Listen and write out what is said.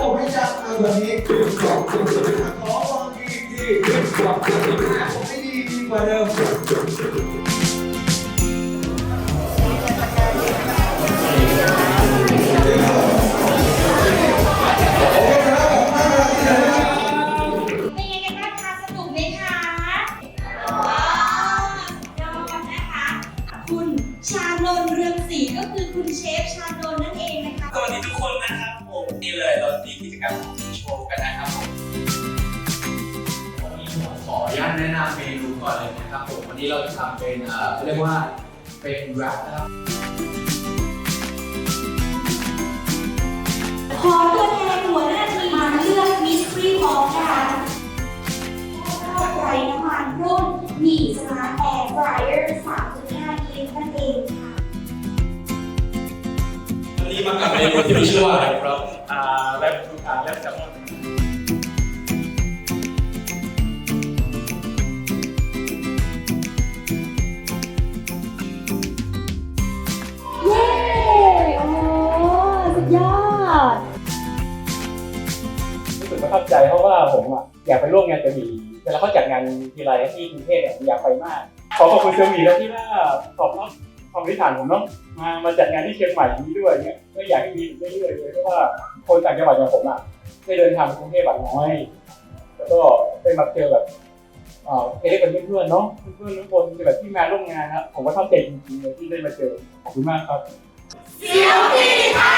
ผมให้ยักเอาแบบนี้ขอลองทีอีกทีผมไม่ดีดีกว่าเดิมเป็นยังไงกันบ้างคะสนุกไหมคะว้าวยอดนะคะ คุณชานนท์เรืองศรีก็คือคุณเชฟชานนท์นั่นเองนะคะ สวัสดีทุกคนนะครับผมนี่เลยเรา จกรรมโชว์กันนะครับผมวันนี้ผมขออนุญาตแนะนำเมนูก่อนเลยนะครับผมวันนี้เราจะทำเป็นเอ่อเขาเรียกว่าเป็นแรปนะครับ ขอตัวแทนหัวหน้าทีมมาเลือกมิสทรีพร้อมกันทอดไร้น้ำมันรุ่นหมี่สมาร์ทแอร์ฟรเออร์3.5ลิตรนั่นเองค่ะวันนี้ มากับเมนูที่มีชื่อว่าอะไรครับอ่าแรปอ่าแรปแซลมอนเย้ โอ้สุดยอด รู้สึกประทับใจเพราะว่าผมอะอยากไปร่วมงานเซมีเวลาเขาจัดงานทีไรที่กรุงเทพเนี่ยผมอยากไปมาก ขอขอบคุณเซมีแล้วที่ว่าตอบรับ ความริฐานผมเนาะมามาจัดงานที่เชียงใหม่นี้ด้วยเนี่ยก็อยากให้มีเรื่อยๆเลยเพราะว่าคนต่างจังหวัดอย่างผมอะได้เดินทางกรุงเทพแบบน้อย แล้วก็ได้มาเจอแบบเอ่อเคได้เป็นเพื่อนๆเนาะเพื่อนๆทุกคนที่แบบที่มาร่วมงานนะครับผมก็ชอบเจจริงๆเลยที่ได้มาเจอขอบคุณมากครับเสียวสีไทย